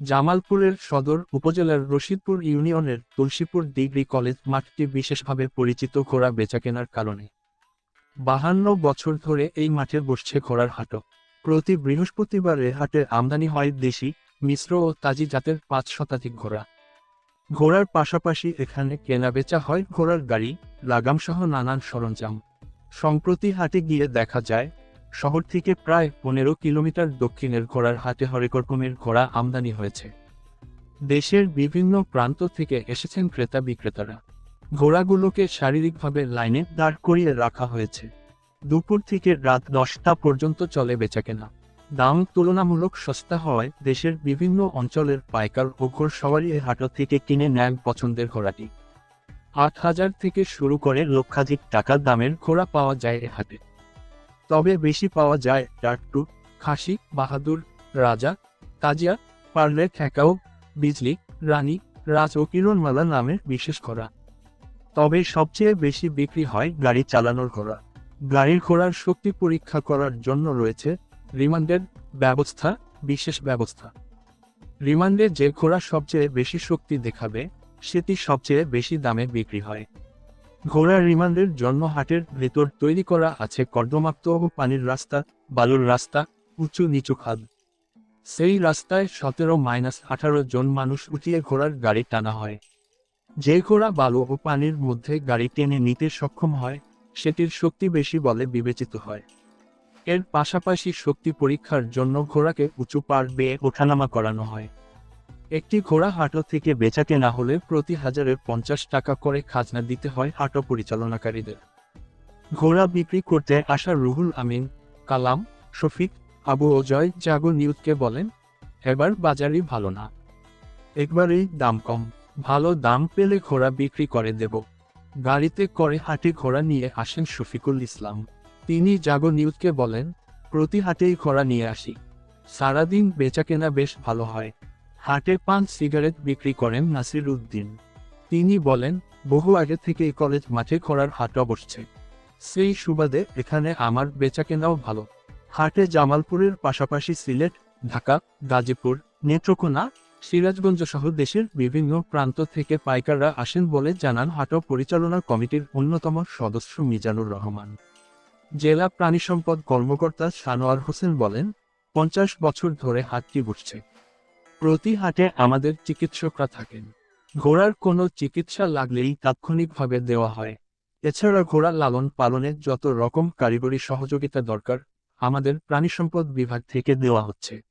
জামালপুরের সদর উপজেলার রশিদপুর ইউনিয়নের তুলসীপুর ডিগ্রি কলেজ মাঠটি বিশেষভাবে পরিচিত ঘোড়া বেচাকেনার কারণে। বাহান্ন বছর ধরে এই মাঠে বসছে ঘোড়ার হাটও প্রতি বৃহস্পতিবারে হাটে আমদানি হয় দেশি, মিশ্র ও তাজি জাতের পাঁচ শতাধিক ঘোড়া। ঘোড়ার পাশাপাশি এখানে কেনাবেচা হয় ঘোড়ার গাড়ি, লাগামসহ নানান সরঞ্জাম। সম্প্রতি হাটে গিয়ে দেখা যায় শহর থেকে প্রায় পনেরো কিলোমিটার দক্ষিণের ঘোড়ার হাটে হরেকরকমের ঘোড়া আমদানি হয়েছে। দেশের বিভিন্ন প্রান্ত থেকে এসেছেন ক্রেতা বিক্রেতারা। ঘোড়াগুলোকে শারীরিকভাবে লাইনে দাঁড় করিয়ে রাখা হয়েছে। দুপুর থেকে রাত দশটা পর্যন্ত চলে বেচাকেনা। দাম তুলনামূলক সস্তা হওয়ায় দেশের বিভিন্ন অঞ্চলের পাইকার ও ঘোড় সবারই এই হাট থেকে কিনে নেন পছন্দের ঘোড়াটি। আট হাজার থেকে শুরু করে লক্ষাধিক টাকা দামের ঘোড়া পাওয়া যায় এ হাটে। তবে বেশি পাওয়া যায় টাট্টু খাসি, বাহাদুর, রাজা তাজিয়া পার্লে ঠেকাও, বিজলি, রানী, রাজ ও কিরণমালা নামের বিশেষ ঘোড়া। তবে সবচেয়ে বেশি বিক্রি হয় গাড়ি চালানোর ঘোড়া। গাড়ির ঘোড়ার শক্তি পরীক্ষা করার জন্য রয়েছে রিমান্ডের ব্যবস্থা, বিশেষ ব্যবস্থা। রিমান্ডে যে ঘোড়া সবচেয়ে বেশি শক্তি দেখাবে, সেটি সবচেয়ে বেশি দামে বিক্রি হয়। ঘোড়ার রিমান্ডের জন্য হাটের ভেতর তৈরি করা আছে কর্দমাক্ত ও পানির রাস্তা, বালুর রাস্তা, উঁচু নিচু খাদ। সেই রাস্তায় সতেরো মাইনাস আঠারো জন মানুষ উঠিয়ে ঘোড়ার গাড়ি টানা হয়। যে ঘোড়া বালু ও পানির মধ্যে গাড়ি টেনে নিতে সক্ষম হয়, সেটির শক্তি বেশি বলে বিবেচিত হয়। এর পাশাপাশি শক্তি পরীক্ষার জন্য ঘোড়াকে উঁচু পার বেয়ে ওঠানামা করানো হয়। একটি ঘোড়া হাটো থেকে বেচাকে না হলে প্রতি হাজারের পঞ্চাশ টাকা করে খাজনা দিতে হয় হাটো পরিচালনাকারীদের। ঘোড়া বিক্রি করতে আসা রুহুল আমিন, কালাম, শফিক, আবু অজয় জাগো নিউজকে বলেন, এবার বাজারই ভালো না। একবারেই দাম কম। ভালো দাম পেলে ঘোড়া বিক্রি করে দেব। গাড়িতে করে হাটে ঘোড়া নিয়ে আসেন শফিকুল ইসলাম। তিনি জাগো নিউজকে বলেন, প্রতি হাটেই ঘোড়া নিয়ে আসি। সারাদিন বেচা কেনা বেশ ভালো হয়। হাটে পান সিগারেট বিক্রি করেন নাসির উদ্দিন। তিনি বলেন, বহু আগে থেকে এই কলেজ মাঠে ঘোড়ার হাট বসছে সেই সুবাদে এখানে আমার বেচাকেনাও ভালো। হাটে জামালপুরের পাশাপাশি সিলেট, ঢাকা, গাজীপুর, নেত্রকোনা, সিরাজগঞ্জ সহ দেশের বিভিন্ন প্রান্ত থেকে পাইকাররা আসেন বলে জানান হাট পরিচালনা কমিটির অন্যতম সদস্য মিজানুর রহমান। জেলা প্রাণী সম্পদ কর্মকর্তা সানোয়ার হোসেন বলেন, পঞ্চাশ বছর ধরে হাটটি বসছে। প্রতি হাটে আমাদের চিকিৎসকরা থাকেন। ঘোড়ার কোনো চিকিৎসা লাগলেই তাৎক্ষণিকভাবে দেওয়া হয়। এছাড়া ঘোড়া লালন পালনে যত রকম কারিগরি সহযোগিতা দরকার, আমাদের প্রাণী সম্পদ বিভাগ থেকে দেওয়া হচ্ছে।